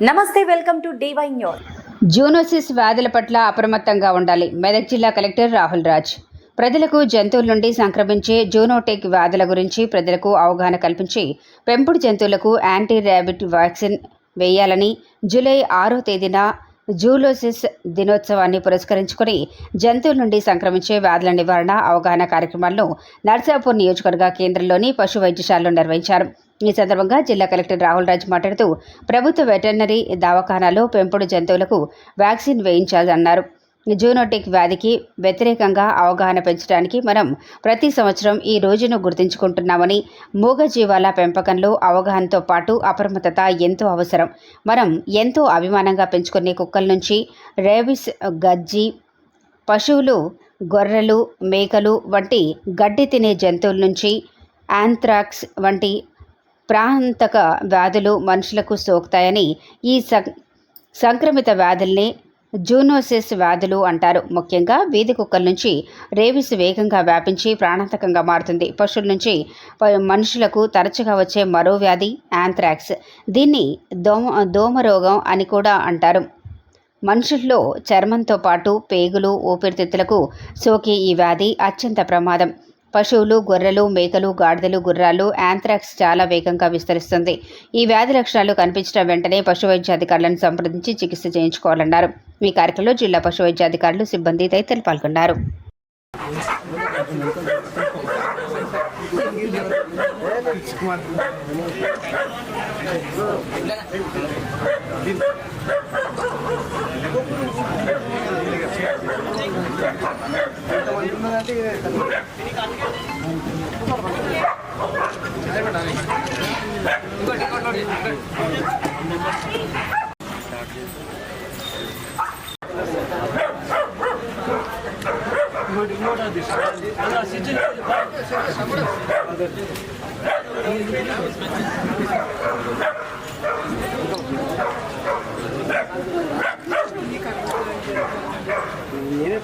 నమస్తే welcome to divine news zoonosis వ్యాధుల పట్ల అప్రమత్తంగా ఉండాలి మెదక్ జిల్లా కలెక్టర్ రాహుల్ రాజ్. ప్రజలకు జంతువుల నుండి సంక్రమించే జూనోటెక్ వ్యాధుల గురించి ప్రజలకు అవగాహన కల్పించి పెంపుడు జంతువులకు యాంటీ ర్యాబిట్ వ్యాక్సిన్ వేయాలని జూలై ఆరో తేదీన జూలోసిస్ దినోత్సవాన్ని పురస్కరించుకుని జంతువుల నుండి సంక్రమించే వ్యాధుల నివారణ అవగాహన కార్యక్రమాలను నర్సాపూర్ నియోజకవర్గ కేంద్రంలోని పశు వైద్యశాలలో నిర్వహించారు. ఈ సందర్భంగా జిల్లా కలెక్టర్ రాహుల్ రాజ్ మాట్లాడుతూ ప్రభుత్వ వెటర్నరీ దవాఖానాలో పెంపుడు జంతువులకు వ్యాక్సిన్ వేయించాలన్నారు. జూనోటిక్ వ్యాధికి వ్యతిరేకంగా అవగాహన పెంచడానికి మనం ప్రతి సంవత్సరం ఈ రోజును గుర్తుంచుకుంటున్నామని మూగజీవాల పెంపకంలో అవగాహనతో పాటు అప్రమత్తత ఎంతో అవసరం. మనం ఎంతో అభిమానంగా పెంచుకునే కుక్కల నుంచి రేబిస్ గజ్జి పశువులు గొర్రెలు మేకలు వంటి గడ్డి తినే జంతువుల నుంచి యాంథ్రాక్స్ వంటి ప్రాంతక వ్యాధులు మనుషులకు సోకుతాయని ఈ సం- సంక్రమిత వ్యాధుల్ని జూనోసిస్ వ్యాధులు అంటారు. ముఖ్యంగా వీధి కుక్కల నుంచి రేవిస్ వేగంగా వ్యాపించి ప్రాణాంతకంగా మారుతుంది. పశువుల నుంచి మనుషులకు తరచుగా వచ్చే మరో వ్యాధి యాంథ్రాక్స్. దీన్ని దోమ దోమ రోగం అని కూడా అంటారు. మనుషుల్లో చర్మంతో పాటు పేగులు ఊపిరితిత్తులకు సోకే ఈ వ్యాధి అత్యంత ప్రమాదం. పశువులు గొర్రెలు మేకలు గాడిదలు గుర్రాలు యాంథ్రాక్స్ చాలా వేగంగా విస్తరిస్తుంది. ఈ వ్యాధి లక్షణాలు కనిపించిన వెంటనే పశు వైద్యాధికారులను సంప్రదించి చికిత్స చేయించుకోవాలన్నారు. ఈ కార్యక్రమంలో జిల్లా పశు వైద్యాధికారులు సిబ్బంది తదితరులు పాల్గొన్నారు. ఇంకోటి Yine